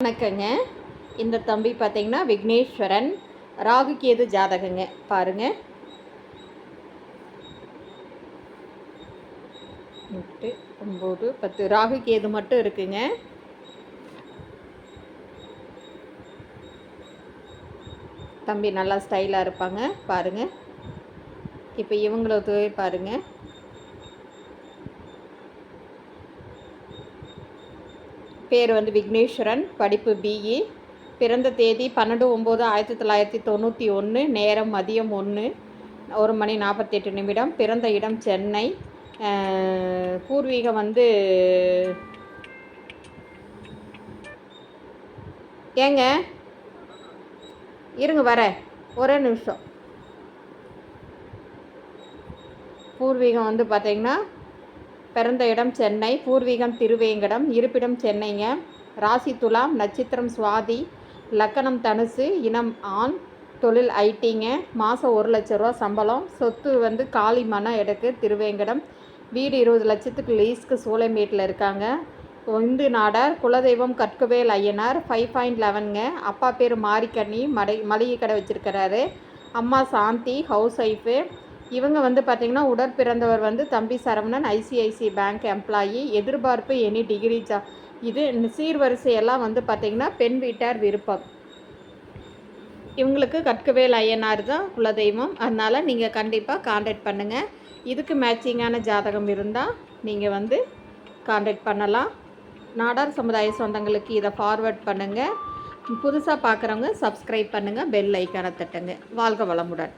வணக்கங்க. இந்த தம்பி பார்த்தீங்கன்னா விக்னேஸ்வரன் ராகு கேது ஜாதகங்க. பாருங்க. எட்டு ஒம்பது பத்து. ராகு கேது மட்டும் இருக்குங்க. தம்பி நல்லா ஸ்டைலாக இருப்பாங்க. பாருங்க. இப்போ இவங்களது பாருங்கள் பேர் வந்து விக்னேஸ்வரன் படிப்பு பிஇ பிறந்த தேதி பன்னெண்டு ஒம்பது ஆயிரத்தி தொள்ளாயிரத்தி தொண்ணூற்றி ஒன்று நேரம் மதியம் ஒன்று ஒரு மணி நாற்பத்தெட்டு நிமிடம். பிறந்த இடம் சென்னை. பூர்வீகம் வந்து ஏங்க? இருங்க வரேன் ஒரே நிமிஷம். பூர்வீகம் வந்து பார்த்தீங்கன்னா பிறந்த இடம் சென்னை பூர்வீகம் திருவேங்கடம் இருப்பிடம் சென்னைங்க. ராசி துலாம் நட்சத்திரம் சுவாதி லக்கணம் தனுசு இனம் ஆண் தொழில் ஐடிங்க. மாதம் ஒரு லட்ச ரூபா சம்பளம். சொத்து வந்து காலி மன எடுக்கு திருவேங்கடம். வீடு இருபது லட்சத்துக்கு லீஸ்க்கு சூளைமேட்டில் இருக்காங்க. இந்து நாடார் குலதெய்வம் கற்கவேல் ஐயனார் ஃபைவ் பாயிண்ட் லெவனுங்க அப்பா பேர் மாரிக்கண்ணி மடை மளிகை கடை வச்சுருக்கிறாரு. அம்மா சாந்தி ஹவுஸ் ஒய்ஃபு இவங்க வந்து பார்த்திங்கன்னா உடற்பிறந்தவர் வந்து தம்பி சரவணன் ஐசிஐசி பேங்க் எம்ப்ளாயி எதிர்பார்ப்பு எனி டிகிரி ஜா இது சீர்வரிசையெல்லாம் வந்து பார்த்திங்கன்னா பெண் வீட்டார் விருப்பம். இவங்களுக்கு கற்கவேல் ஐயனார் தான் குலதெய்வம். அதனால் நீங்கள் கண்டிப்பாக காண்டாக்ட் பண்ணுங்கள் இதுக்கு மேட்சிங்கான ஜாதகம் இருந்தால் நீங்கள் வந்து காண்டாக்ட் பண்ணலாம். நாடார் சமுதாய சொந்தங்களுக்கு இதை ஃபார்வர்ட் பண்ணுங்கள் புதுசாக பார்க்குறவங்க சப்ஸ்கிரைப் பண்ணுங்கள் பெல் ஐக்கானை தட்டுங்க. வாழ்க வளமுடன்.